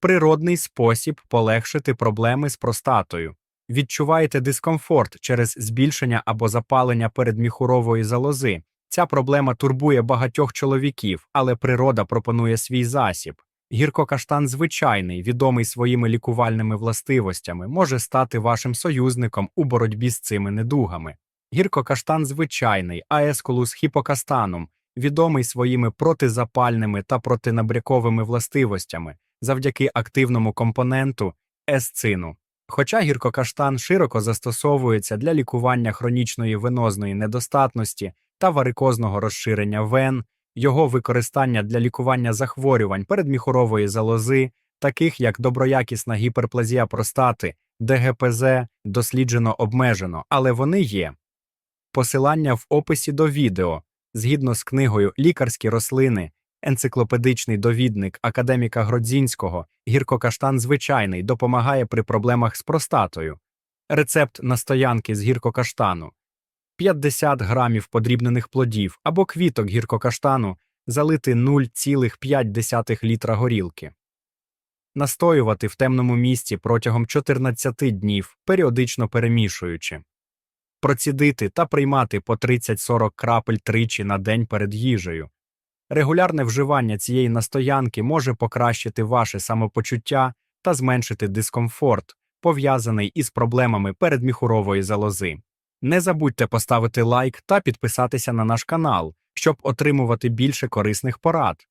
природний спосіб полегшити проблеми з простатою. Відчуваєте дискомфорт через збільшення або запалення передміхурової залози. Ця проблема турбує багатьох чоловіків, але природа пропонує свій засіб. Гіркокаштан звичайний, відомий своїми лікувальними властивостями, може стати вашим союзником у боротьбі з цими недугами. Гіркокаштан звичайний, аескулус хіпокастанум, відомий своїми протизапальними та протинабряковими властивостями завдяки активному компоненту есцину. Хоча гіркокаштан широко застосовується для лікування хронічної венозної недостатності та варикозного розширення вен, його використання для лікування захворювань передміхурової залози, таких як доброякісна гіперплазія простати, ДГПЗ, досліджено обмежено, але вони є. Посилання в описі до відео, згідно з книгою Лікарські рослини, енциклопедичний довідник академіка Гродзінського, гіркокаштан звичайний допомагає при проблемах з простатою. Рецепт настоянки з гіркокаштану 50 грамів подрібнених плодів або квіток гіркокаштану залити 0,5 літра горілки. Настоювати в темному місці протягом 14 днів, періодично перемішуючи. Процідити та приймати по 30-40 крапель тричі на день перед їжею. Регулярне вживання цієї настоянки може покращити ваше самопочуття та зменшити дискомфорт, пов'язаний із проблемами передміхурової залози. Не забудьте поставити лайк та підписатися на наш канал, щоб отримувати більше корисних порад.